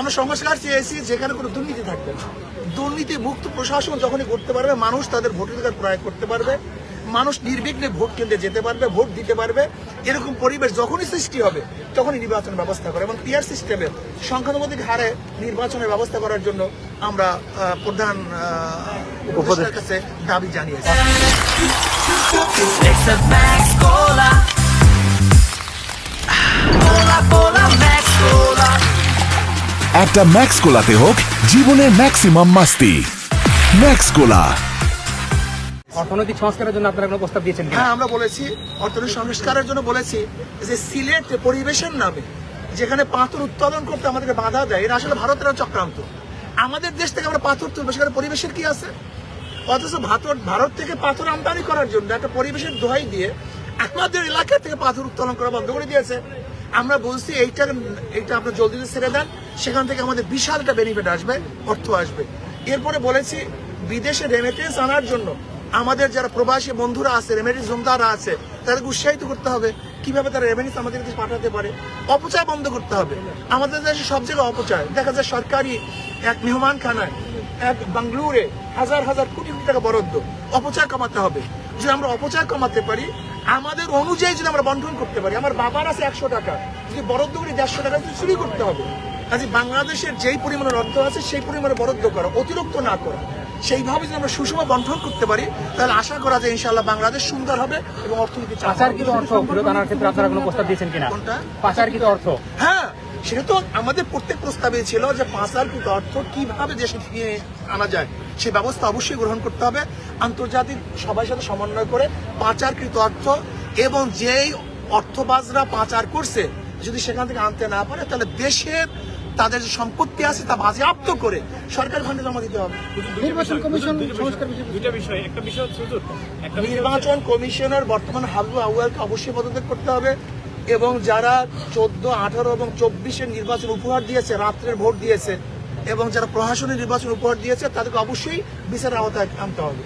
আমরা সংস্কার চেয়েছি যেখানে কোনো দুর্নীতি থাকবে না। দুর্নীতি মুক্ত প্রশাসন যখনই করতে পারবে মানুষ তাদের ভোটাধিকার প্রয়োগ করতে পারবে মানুষ নির্বিঘ্নে ভোট কেন্দ্রে যেতে পারবে ভোট দিতে পারবে। এরকম পরিবেশ যখনই সৃষ্টি হবে তখনই নির্বাচন ব্যবস্থা করে। এবং পিয়ার সিস্টেমে সংখ্যানুপাতিক হারে নির্বাচনের ব্যবস্থা করার জন্য আমরা প্রধান কাছে দাবি জানিয়েছি। একটা ম্যাক্স কোলাতে হোক জীবনের ম্যাক্সিমাম মাস্তি। ম্যাক্স কোলা অর্থনৈতিক সংস্কারের জন্য আপনারা কোনো প্রস্তাব দিয়েছেন হ্যাঁ আমরা বলেছি অর্থনৈতিক সংস্কারের জন্য বলেছি যে সিলেট পরিবেশের নামে যেখানে পাথর উৎপাদন করতে আমাদেরকে বাধা দেয় এটা আসলে ভারতের চক্রান্ত। আমাদের দেশ থেকে আমরা পাথর তুলবো সেখানে পরিবেশের কি আছে? অথচ ভারত ভারত থেকে পাথর আমদানি করার জন্য একটা পরিবেশের দোহাই দিয়ে আমাদের এলাকা থেকে পাথর উত্তোলন করা বন্ধ করে দিয়েছে। আমরা বলছি এইটা এইটা আপনার জলদি ছেড়ে দেন, সেখান থেকে আমাদের বিশাল একটা বেনিফিট আসবে, অর্থ আসবে। এরপরে বলেছি বিদেশে রেমিটেন্স আনার জন্য আমাদের যারা প্রবাসী বন্ধুরা আছে রেমিটেন্স জমদাররা আছে, তাদেরকে উৎসাহিত করতে হবে কীভাবে তারা রেমিটেন্স আমাদের দেশে পাঠাতে পারে। অপচয় বন্ধ করতে হবে। আমাদের দেশে সব জায়গায় অপচয়, দেখা যায় সরকারি এক মেহমানখানায় এক বাংলুরে হাজার হাজার কোটি কোটি টাকা বরাদ্দ। অপচয় কমাতে হবে। যদি আমরা অপচয় কমাতে পারি আমাদের অনুযায়ী যদি আমরা বন্টন করতে পারি আমার বাবার আছে একশো টাকা। যদি বরাদ্দ করি দেড়শো টাকা যদি চুরি করতে হবে। কাজে বাংলাদেশের যেই পরিমাণের অর্থ আছে সেই পরিমাণে বরাদ্দ করা অতিরিক্ত না করা। সেইভাবে যদি আমরা সুষম বন্টন করতে পারি তাহলে আশা করা যায় ইনশাল্লাহ বাংলাদেশ সুন্দর হবে এবং অর্থনীতি। পাচারকৃত অর্থ ফেরত আনার ক্ষেত্রে আপনারা কোনো প্রস্তাব দিয়েছেন কিনা? কোনটা? পাচারকৃত অর্থ। হ্যাঁ সেটা তো আমাদের প্রত্যেক প্রস্তাবে ছিল যে পাচারকৃত অর্থ কীভাবে দেশে ফিরিয়ে আনা যায়। সেই ব্যবস্থা অবশ্যই গ্রহণ করতে হবে। আন্তর্জাতিক সবার সাথে সমন্বয় করে পাচারকৃত অর্থ এবং যেই অর্থবাজরা পাচার করছে যদি সেখান থেকে আনতে না পারে তাহলে দেশের তাদের যে সম্পত্তি আছে তা বাজেয়াপ্ত করে সরকার ফান্ডে জমা দিতে হবে। নির্বাচন কমিশন দুইটা বিষয় একটা বিষয় হচ্ছে একটা নির্বাচন কমিশনের বর্তমান হাবু আউয়ালকে অবশ্যই পদত্যাগ করতে হবে। এবং যারা চোদ্দ, আঠারো এবং চব্বিশের নির্বাচন উপহার দিয়েছে, রাত্রের ভোট দিয়েছে এবং যারা প্রশাসনের নির্বাচন উপহার দিয়েছে, তাদেরকে অবশ্যই বিচারের আওতায় আনতে হবে।